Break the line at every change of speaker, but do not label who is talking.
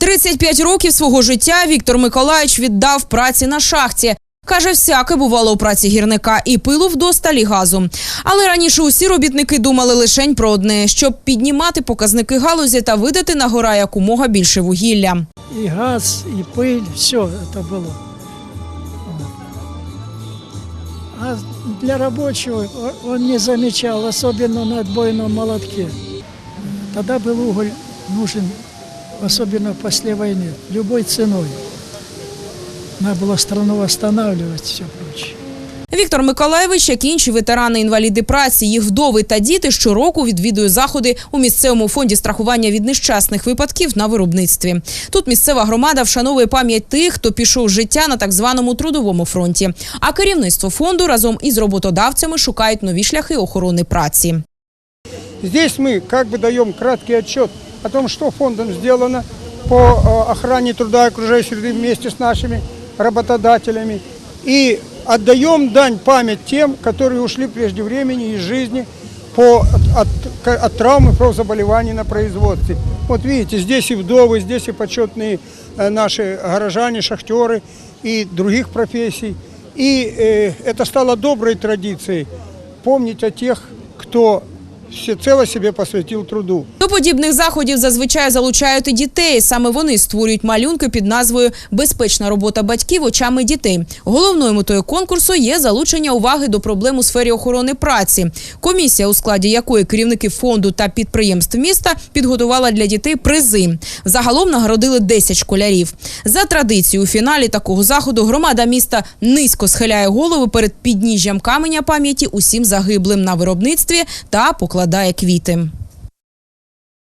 35 років свого життя Віктор Миколаївич віддав праці на шахті. Каже, всяке бувало у праці гірника і пилу вдосталь і газу. Але раніше усі робітники думали лишень про одне, щоб піднімати показники галузі та видати на гора якомога більше вугілля.
и газ, и пыль, все это было. Вот. А для рабочего о- он не замечал, особенно на отбойном молотке. Тогда был уголь нужен, особенно после войны, любой ценой. Надо было страну восстанавливать, все прочее.
Віктор Миколаєвич, як і інші ветерани-інваліди праці, їх вдови та діти щороку відвідують заходи у місцевому фонді страхування від нещасних випадків на виробництві. Тут місцева громада вшановує пам'ять тих, хто пішов з життя на так званому трудовому фронті. А керівництво фонду разом із роботодавцями шукають нові шляхи охорони праці.
Здесь мы как бы даем краткий отчет о том, что фондом сделано по э, охране труда и окружающей среды вместе с нашими работодателями. И отдаем дань память тем, которые ушли прежде времени из жизни по, от, от, от травмы, по заболеваний на производстве. Вот видите, здесь и вдовы, здесь и почетные э, наши горожане, шахтеры и других профессий. И э, это стало доброй традицией помнить о тех, кто всецело себе посвятил труду.
До подібних заходів зазвичай залучають і дітей. Саме вони створюють малюнки під назвою Безпечна робота батьків очами дітей. Головною метою конкурсу є залучення уваги до проблем у сфері охорони праці. Комісія, у складі якої керівники фонду та підприємств міста підготувала для дітей призи. Загалом нагородили 10 школярів. За традицією, у фіналі такого заходу громада міста низько схиляє голови перед підніжжям каменя пам'яті усім загиблим на виробництві та покладає квіти.